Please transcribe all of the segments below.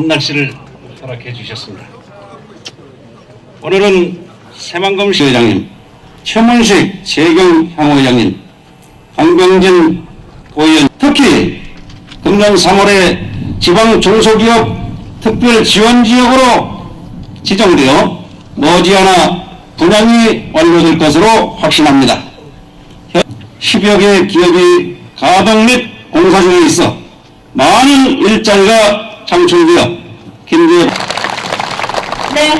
좋은 날씨를 허락해 주셨습니다. 오늘은 새만금 시 회장님, 최문식 재경 향후회장님, 강병진 고의원, 특히 금년 3월에 지방 중소기업 특별 지원 지역으로 지정되어 머지않아 분양이 완료될 것으로 확신합니다. 10여 개 기업이 가동 및 공사 중에 있어 많은 일자리가 창출되어 김제 네,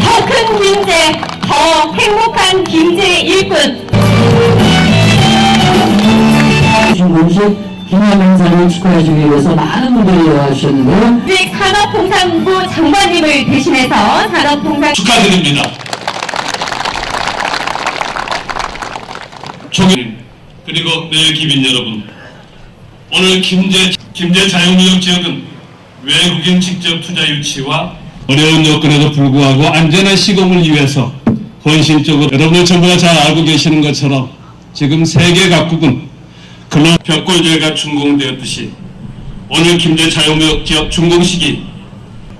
더큰 김제, 더 행복한 김제 일꾼. 공식 기념 행사를 축하해주기 위해서 많은 분들이 와주셨는데요. 우리 산업통상부 장관님을 대신해서 산업통상 축하드립니다. 총님 그리고 내일 기빈 여러분 오늘 김제 김제 자유무역 지역은 외국인 직접 투자 유치와 어려운 여건에도 불구하고 안전한 시공을 위해서 헌신적으로 여러분들 전부가 잘 알고 계시는 것처럼 지금 세계 각국은 글로 벽골제가 준공되었듯이 오늘 김제 자유무역 지역 준공식이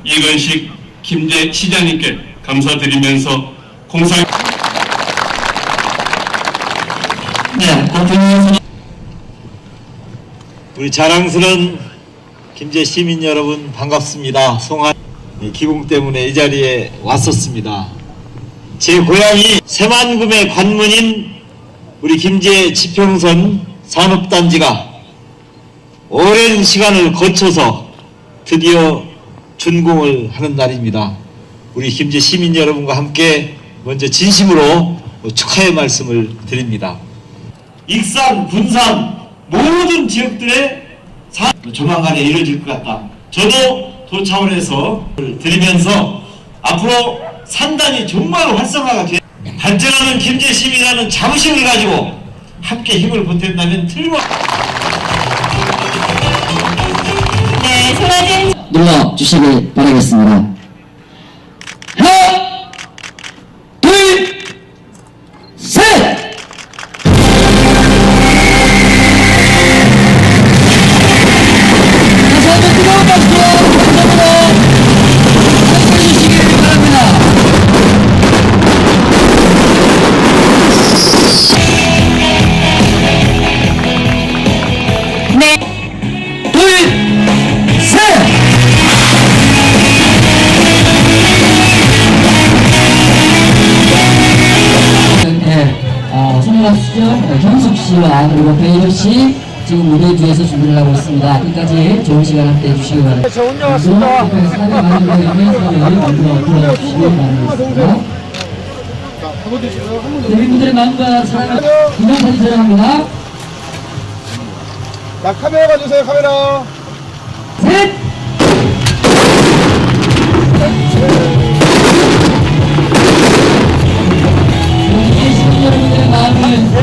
이건식 김제 시장님께 감사드리면서 공사 네, 우리 자랑스러운 김제 시민 여러분 반갑습니다. 송한 이 기공 때문에 이 자리에 왔었습니다. 제 고향이 새만금의 관문인 우리 김제 지평선 산업단지가 오랜 시간을 거쳐서 드디어 준공을 하는 날입니다. 우리 김제 시민 여러분과 함께 먼저 진심으로 축하의 말씀을 드립니다. 익산, 군산 모든 지역들의 사 조만간에 이루어질 것 같다. 저도 도 차원에서 드리면서 앞으로 산단이 정말 활성화가 돼 발전하는 김제 시민이라는 자부심을 가지고 함께 힘을 보탠다면 틀림 네, 손아진 눌러 주시길 바라겠습니다. 씨와 그리고 배유 씨 지금 무대 뒤에서 준비를 하고 있습니다. 끝까지 좋은 시간 함께 해 주시기 바랍니다. 저 혼자 왔습니다. 들어주시기. 대리분들의 마음과 사랑을 기념사진 촬영합니다. 자 카메라 가주세요 카메라 셋!